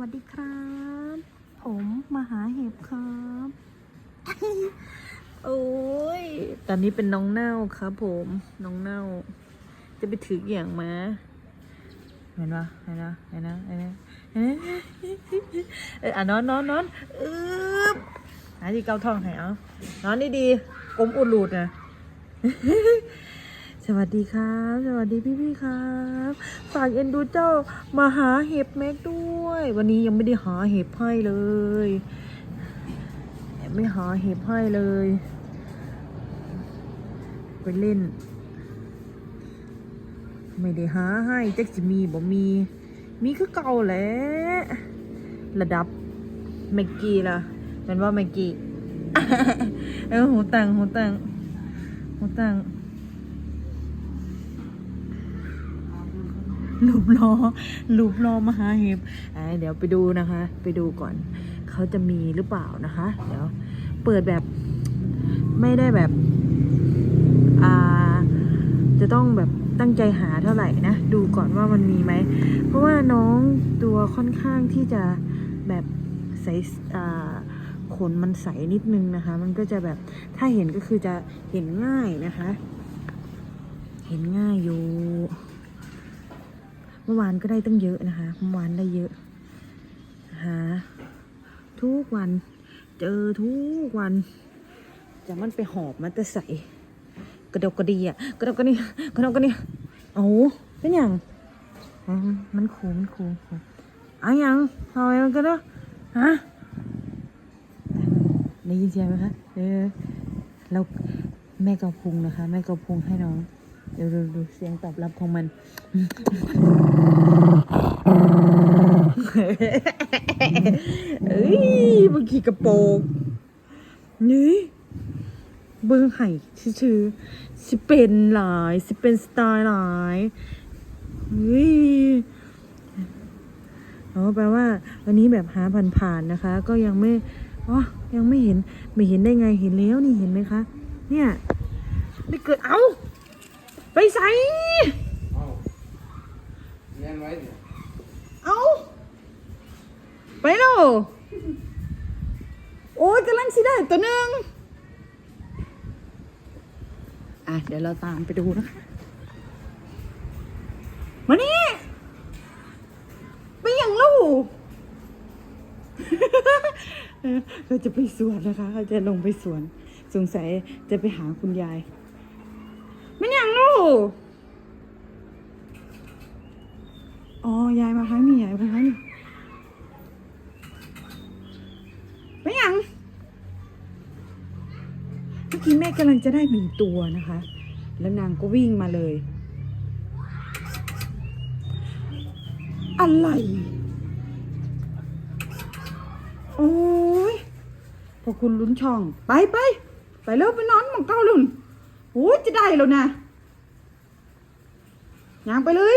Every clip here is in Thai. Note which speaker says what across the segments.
Speaker 1: วัสดีครับ ผมมหาเห็บครับ โอ้ย ตอนนี้เป็นน้องเน่าครับผม น้องเน่า จะไปถืออย่างมาเห็นปะเห็นปะเห็นปะเห็นปะเห็นะเอออะนอนนอนนอนอึ๊บหาที่เกาท้องให้เอานอนดีๆกลมอุดหลุดนะ สวัสดีครับ สวัสดีพี่พี่ครับ ฝากเอ็นดูเจ้ามาหาเห็บแม็กด้วย วันนี้ยังไม่ได้หาเห็บให้เลยไม่หาเห็บให้เลยไปเล่น ไม่ได้หาให้จักจะมีบ่มี มีคือเก่าแหละระดับแม็กกี้ล่ะเป็นว่าแม็กกี้เออหูตังหูตังหูตัง ลูบล้อลูบล้อมหาเห็บเดี๋ยวไปดูนะคะ ไปดูก่อน เขาจะมีหรือเปล่านะคะ เดี๋ยวเปิดแบบไม่ได้แบบอ่าจะต้องแบบตั้งใจหาเท่าไหร่นะ ดูก่อนว่ามันมีไหม เพราะว่าน้องตัวค่อนข้างที่จะแบบใสอ่าขนมันใสนิดนึงนะคะ มันก็จะแบบถ้าเห็นก็คือจะเห็นง่ายนะคะ เห็นง่ายอยู่ เมื่อวานก็ได้ตั้งเยอะนะคะเมื่อวานได้เยอะหาทุกวัน เจอทุกวันจะมันไปหอบมันจะใส่กระดกกระดีอะกระดกกระดีกระดกกระดีโอ้เป็นอย่างมันคูมันคูคูอะยังทำไมมันกระดกฮะได้ยินเสียงไหมคะเออเราแม่กระพุงนะคะ แม่กระพุงให้น้อง เดี๋ยวดูดูเสียงตอบรับของมันเอ้ยเมื่อกี้กระโปงนี่เบิ้งไห่ชื่อสิเป็นหลายสิเป็นสไตล์หลายเฮ้ยอ๋อแปลว่าวันนี้แบบหาผ่านๆนะคะ ก็ยังไม่อ๋อยังไม่เห็น ไม่เห็นได้ไงเห็นแล้วนี่เห็นไหมคะ เนี่ย ไม่เกิดเอา ไปใส่
Speaker 2: เอาเรียนไว้ดิ
Speaker 1: เอาไปแล้วโอ้ยกำลังสิได้ตัวหนึ่งอะ เดี๋ยวเราตามไปดูนะคะ มานี่ ไปอย่างลูกเราจะไปสวนนะคะเราจะลงไปสวน สงสัยจะไปหาคุณยาย ไม่ย่างลูกอ๋อยายมาพักนี่ยายมาพักนี่ไม่ยังเมื่อกี้แม่กำลังจะได้หนึ่งตัวนะคะ แล้วนางก็วิ่งมาเลย อะไร โอ้ยพอคุณลุ้นช่อง ไปไปไปเร็วไปนอนหมองเก้าลุน โอ้จะได้แล้วนะยางไปเลย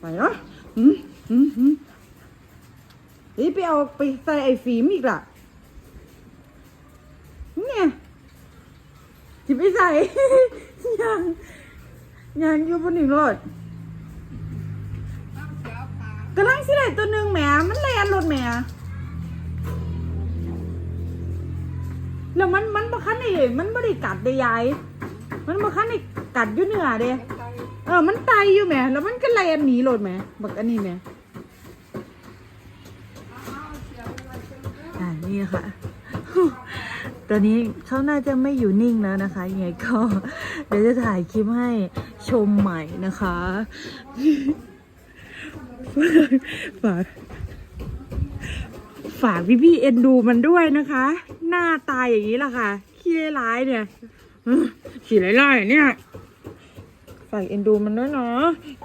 Speaker 1: ไปเนาะอืมอืมอืมเฮ้ยไปเอาไปใส่ไอ้ฟิล์มอีกล่ะ เนี่ยจิไปใส่ ยังยังอยู่บนหนึ่งรถกำลังสิได้ตัวหนึ่งแหมมัน บ่คันนี่มันบ่ได้กัดได้ยายมันบ่คันนี่กัดอยู่เนื้อเด้เออ มันไตอยู่แหมแล้วมันก็แลนหนีโหลดแหมบักอันนี้แหมอ่านี่ค่ะ ตอนนี้เขาน่าจะไม่อยู่นิ่งแล้วนะคะยังไงก็ เดี๋ยวจะถ่ายคลิปให้ชมใหม่นะคะฝากฝากพี่พี่เอ็นดูมันด้วยนะคะ หน้าตายอย่างนี้แหละค่ะ ขี้ร้ายเนี่ยขี้ร้ายเนี่ยฝากเอ็นดูมันด้วยเนาะ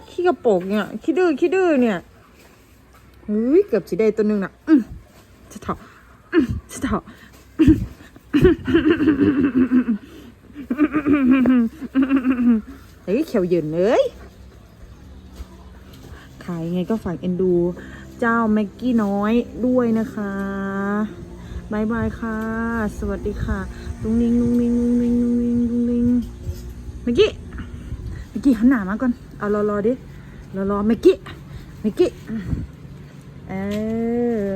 Speaker 1: ขี้กระโปงเนี่ยขี้ดื้อขี้ดื้อเนี่ยเฮ้ยเกือบสิได้ตัวหนึ่งน่ะอื้อจะถอื้อจะถาะเฮ้ยเขียวเยินเลยขายไงก็ฝากเอ็นดู เจ้าแม็กกี้น้อยด้วยนะคะ บายบายค่ะ สวัสดีค่ะลุงนิงลุงนิงลุงนิงลุงนิงลุงนิงเมกกี้เมื่อกี้หันหน้ามาก่อน เอารอรอดิรอรอเมื่อกี้มิกกี้เออ